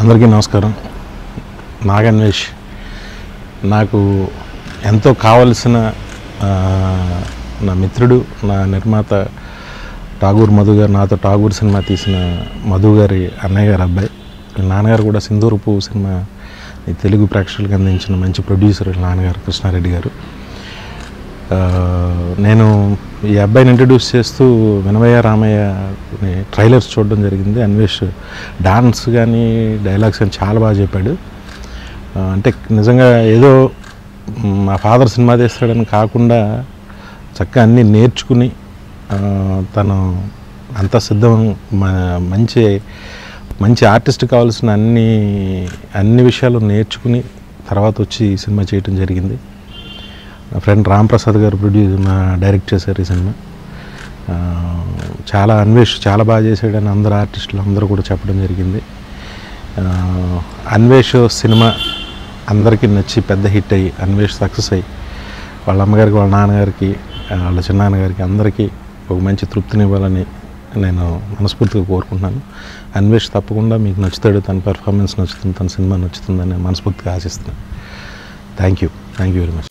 అందరికీ నమస్కారం. నాగన్వేష్ నాకు ఎంతో కావలసిన నా మిత్రుడు నా నిర్మాత ఠాగూర్ మధు గారు నాతో ఠాగూర్ సినిమా తీసిన మధు గారి అన్నయ్య గారు అబ్బాయి. నాన్నగారు కూడా సింధూరుపు సినిమా ఈ తెలుగు ప్రేక్షకులకు అందించిన మంచి ప్రొడ్యూసర్ నాన్నగారు కృష్ణారెడ్డి గారు. నేను ఈ అబ్బాయిని ఇంట్రడ్యూస్ చేస్తూ వినవయ్య రామయ్య ట్రైలర్స్ చూడడం జరిగింది. అన్వేష్ డాన్స్ కానీ డైలాగ్స్ కానీ చాలా బాగా చెప్పాడు. అంటే నిజంగా ఏదో మా ఫాదర్ సినిమా తీస్తాడని కాకుండా చక్కగా అన్నీ నేర్చుకుని తను అంత సిద్ధం మంచి మంచి ఆర్టిస్ట్ కావాల్సిన అన్ని అన్ని విషయాలు నేర్చుకుని తర్వాత వచ్చి సినిమా చేయటం జరిగింది. నా ఫ్రెండ్ రాంప్రసాద్ గారు ప్రొడ్యూస్ డైరెక్ట్ చేశారు ఈ సినిమా. చాలా అన్వేష్ చాలా బాగా చేశాడని అందరు ఆర్టిస్టులు అందరూ కూడా చెప్పడం జరిగింది. అన్వేష్ సినిమా అందరికీ నచ్చి పెద్ద హిట్ అయ్యి అన్వేష్ సక్సెస్ అయ్యి వాళ్ళ అమ్మగారికి వాళ్ళ నాన్నగారికి వాళ్ళ చిన్నాన్నగారికి అందరికీ ఒక మంచి తృప్తినివ్వాలని నేను మనస్ఫూర్తిగా కోరుకుంటున్నాను. అన్వేష్ తప్పకుండా మీకు నచ్చుతాడు తన పెర్ఫార్మెన్స్ నచ్చుతుంది తన సినిమా నచ్చుతుందని మనస్ఫూర్తిగా ఆశిస్తున్నాను. Thank you Ben görmez.